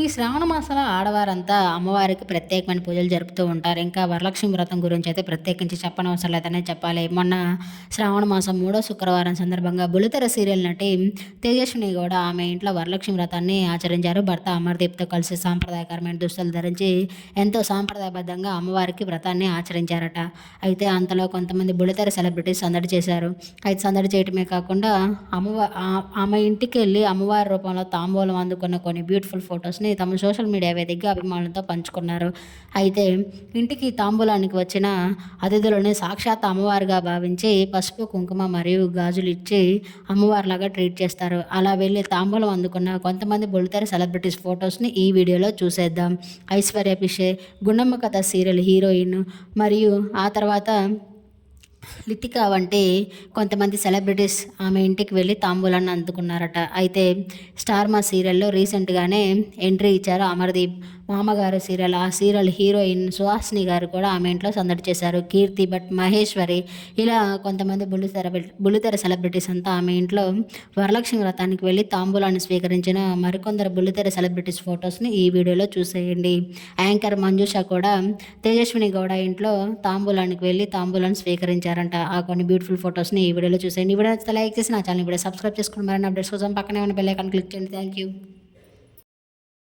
ఈ శ్రావణ మాసంలో ఆడవారంతా అమ్మవారికి ప్రత్యేకమైన పూజలు జరుపుతూ ఉంటారు. ఇంకా వరలక్ష్మి వ్రతం గురించి అయితే ప్రత్యేకించి చెప్పనవసరం లేదనే చెప్పాలి. మొన్న శ్రావణ మాసం మూడో శుక్రవారం సందర్భంగా బులితెర సీరియల్ నటి తేజస్విని కూడా ఆమె ఇంట్లో వరలక్ష్మి వ్రతాన్ని ఆచరించారు. భర్త అమర్దీప్తో కలిసి సాంప్రదాయకరమైన దుస్తులు ధరించి ఎంతో సాంప్రదాయబద్ధంగా అమ్మవారికి వ్రతాన్ని ఆచరించారట. అయితే అంతలో కొంతమంది బులితెర సెలబ్రిటీస్ సందడి చేశారు. అయితే సందడి చేయటమే కాకుండా అమ్మవారి ఆమె ఇంటికి వెళ్ళి అమ్మవారి రూపంలో తాంబూలం అందుకున్న కొన్ని బ్యూటిఫుల్ ఫొటోస్ ఫొటోస్ని తమ సోషల్ మీడియా వేదికగా అభిమానులతో పంచుకున్నారు. అయితే ఇంటికి తాంబూలానికి వచ్చిన అతిథులను సాక్షాత్ అమ్మవారుగా భావించి పసుపు కుంకుమ మరియు గాజులు ఇచ్చి అమ్మవారిలాగా ట్రీట్ చేస్తారు. అలా వెళ్ళి తాంబూలం అందుకున్న కొంతమంది బుల్లితెర సెలబ్రిటీస్ ఫొటోస్ని ఈ వీడియోలో చూసేద్దాం. ఐశ్వర్య పిషే గుండమ్మ కథ సీరియల్ హీరోయిన్ మరియు ఆ తర్వాత లితిక వంటి కొంతమంది సెలబ్రిటీస్ ఆమె ఇంటికి వెళ్ళి తాంబూలాన్ని అందుకున్నారట. అయితే స్టార్ మా సీరియల్లో రీసెంట్గానే ఎంట్రీ ఇచ్చారు అమర్దీప్. మామగారు సీరియల్ ఆ సీరియల్ హీరోయిన్ సుహాసిని గారు కూడా ఆమె ఇంట్లో సందడి చేశారు. కీర్తి భట్ మహేశ్వరి ఇలా కొంతమంది బుల్లితెర బుల్లితెర సెలబ్రిటీస్ అంతా ఆమె ఇంట్లో వరలక్ష్మి వ్రతానికి వెళ్ళి తాంబూలాన్ని స్వీకరించిన మరికొందరు బుల్లితెర సెలబ్రిటీస్ ఫొటోస్ని ఈ వీడియోలో చూసేయండి. యాంకర్ మంజుష కూడా తేజస్విని గౌడ ఇంట్లో తాంబూలానికి వెళ్ళి తాంబూలాన్ని స్వీకరించారంట. ఆ కొన్ని బ్యూటిఫుల్ ఫొటోస్ని ఈ వీడియోలో చూసేయండి. ఈ వీడియో నచ్చితే లైక్ చేసి నా ఛానల్ ఇప్పుడు సబ్స్క్రైబ్ చేసుకుని మరిన్ని అప్డేట్స్ కోసం పక్కనే ఉన్న బెల్ ఐకాన్ క్లిక్ చేయండి. Thank you